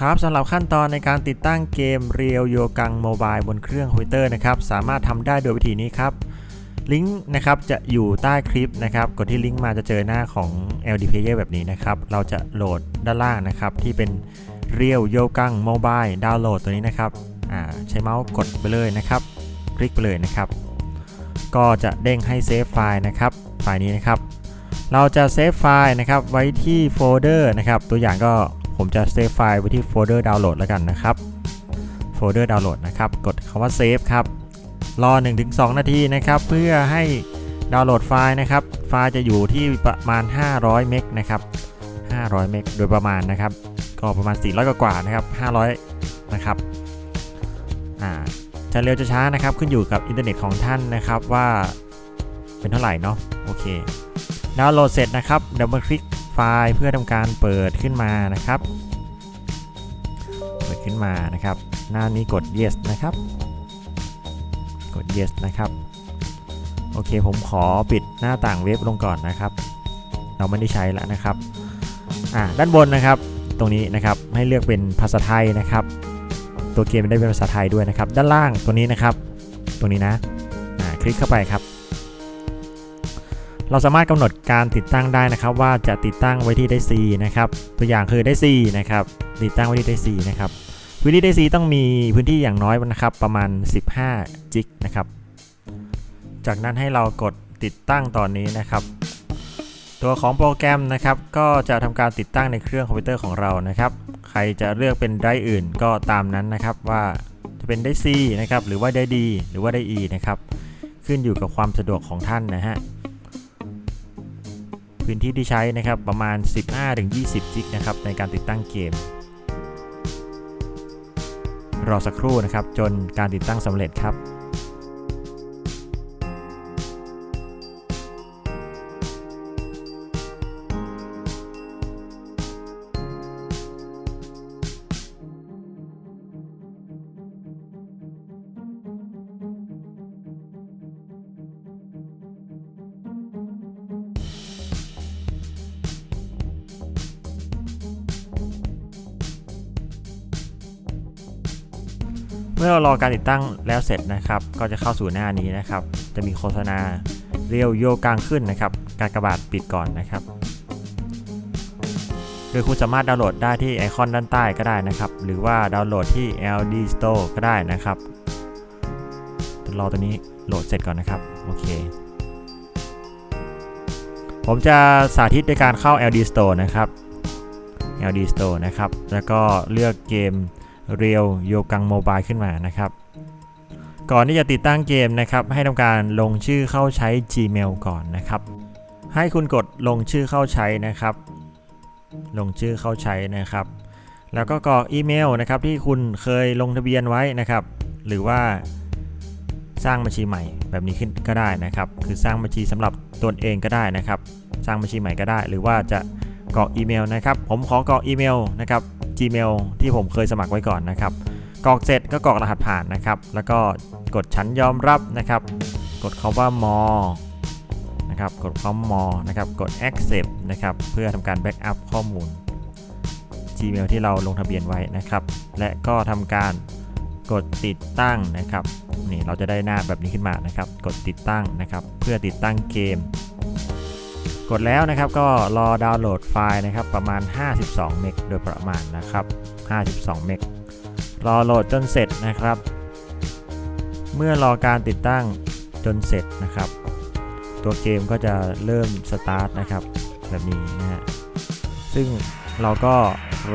ครับสำหรับขั้นตอนในการติดตั้งเกม Real Yo Gang Mobile บนเครื่องคอมพิวเตอร์นะครับ สามารถทำได้โดยวิธีนี้ครับ ลิงก์นะครับจะอยู่ใต้คลิปนะครับ กดที่ลิงก์มาจะเจอหน้าของ LD Player แบบนี้นะครับ เราจะโหลดด้านล่างนะครับ ที่เป็น Real Yo Gang Mobile ดาวน์โหลดตัวนี้นะครับอ่าใช้เมาส์กดไปเลยนะครับ คลิกไปเลยนะครับ ก็จะเด้งให้เซฟไฟล์นะครับไฟล์นี้นะครับ เราจะเซฟไฟล์นะครับไว้ที่โฟลเดอร์นะครับตัวอย่างก็ ผมจะเซฟไฟล์ไว้ที่โฟลเดอร์ดาวน์โหลดแล้วกันนะครับ โฟลเดอร์ดาวน์โหลดนะครับ กดคำว่าเซฟครับ รอ 1-2 นาทีนะครับ เพื่อให้ดาวน์โหลดไฟล์นะครับ ไฟล์จะอยู่ที่ประมาณ 500 เมกนะครับ 500 เมกโดยประมาณนะครับ ก็ประมาณ 400 กว่านะครับ 500 นะครับ อ่า จะเร็วจะช้านะครับ ขึ้นอยู่กับอินเทอร์เน็ตของท่านนะครับว่าเป็นเท่าไหร่เนาะ โอเค ดาวน์โหลดเสร็จนะครับ ดับเบิลคลิก ไฟล์เพื่อทำการเปิดขึ้นมานะครับ เปิดขึ้นมานะครับ หน้านี้กด yes นะครับ กด yes นะครับ โอเคผมขอปิดหน้าต่างเว็บลงก่อนนะครับ เราไม่ได้ใช้แล้วนะครับ อ่าด้านบนนะครับ ตรงนี้นะครับให้เลือกเป็นภาษาไทยนะครับ ตัวเกมได้เป็นภาษาไทยด้วยนะครับ ด้านล่างตัวนี้นะครับ ตรงนี้นะ อ่าคลิกเข้าไปครับ เราสามารถกำหนดการติดตั้งได้นะครับว่าจะติดตั้งไว้ที่ได้ C นะครับ ตัวอย่างคือได้ C นะครับติดตั้งไว้ที่ได้ C นะครับพื้นที่ได้ C ต้องมีพื้นที่อย่างน้อยนะครับประมาณ 15 จิกนะครับ จากนั้นให้เรากดติดตั้งตอนนี้นะครับ ตัวของโปรแกรมนะครับ ก็จะทำการติดตั้งในเครื่องคอมพิวเตอร์ของเรานะครับ ใครจะเลือกเป็นได้อื่นก็ตามนั้นนะครับว่าจะเป็นได้ C นะครับหรือว่าได้ D หรือว่าได้ E นะครับขึ้นอยู่กับความสะดวกของท่านนะฮะ พื้นที่ที่ใช้นะครับประมาณ 15-20 จิกนะครับในการติดตั้งเกม รอสักครู่นะครับจนการติดตั้งสำเร็จครับ มื่อเรารอการติดตั้งแล้วเสร็จนะครับ ก็จะเข้าสู่หน้านี้นะครับ จะมีโฆษณาเรียวโยกลางขึ้นนะครับ การกระบาดปิดก่อนนะครับโดยคุณสามารถดาวน์โหลดได้ที่ไอคอนด้านใต้ก็ได้นะครับ หรือว่าดาวน์โหลดที่ LD Store ก็ได้นะครับรอตัวนี้โหลดเสร็จก่อนนะครับ โอเค ผมจะสาธิตในการเข้า LD Store นะครับ LD Store นะครับ แล้วก็เลือกเกม เรียวโยกังโมบายขึ้นมานะครับ ก่อนที่จะติดตั้งเกมนะครับ ให้ทำการลงชื่อเข้าใช้ Gmail ก่อนนะครับ ให้คุณกดลงชื่อเข้าใช้นะครับ ลงชื่อเข้าใช้นะครับ แล้วก็กรอกอีเมลนะครับที่คุณเคยลงทะเบียนไว้นะครับ หรือว่าสร้างบัญชีใหม่แบบนี้ขึ้นก็ได้นะครับ คือสร้างบัญชีสำหรับตนเองก็ได้นะครับ สร้างบัญชีใหม่ก็ได้ หรือว่าจะกรอกอีเมลนะครับ ผมขอกรอกอีเมลนะครับ Gmail ที่ผมเคยสมัครไว้ก่อนนะครับกรอกเสร็จก็กรอกรหัสผ่านนะครับ แล้วก็กดฉันยอมรับนะครับ กดคาว่ามอนะครับ กดคำมอนะครับ กด accept นะครับ เพื่อทำการแบ็กอัพข้อมูล Gmail ที่เราลงทะเบียนไว้นะครับ และก็ทำการกดติดตั้งนะครับ นี่เราจะได้หน้าแบบนี้ขึ้นมานะครับ กดติดตั้งนะครับ เพื่อติดตั้งเกม กดแล้วนะครับก็รอดาวน์โหลดไฟล์นะครับประมาณ 52 เมกโดยประมาณนะครับ 52 เมกรอโหลดจนเสร็จนะครับ เมื่อรอการติดตั้งจนเสร็จนะครับ ตัวเกมก็จะเริ่มสตาร์ทนะครับแบบนี้นะฮะซึ่งเราก็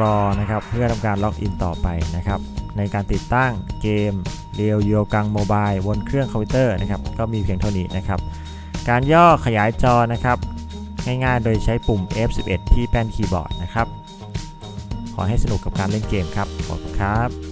รอนะครับเพื่อทำการล็อกอินต่อไปนะครับ ในการติดตั้งเกมเรียวโยกังโมบายบนเครื่องคอมพิวเตอร์นะครับ ก็มีเพียงเท่านี้นะครับ การย่อขยายจอนะครับ ง่ายๆ โดยใช้ปุ่ม F11 ที่แป้นคีย์บอร์ดนะครับ ขอให้สนุกกับการเล่นเกมครับ ขอบคุณครับ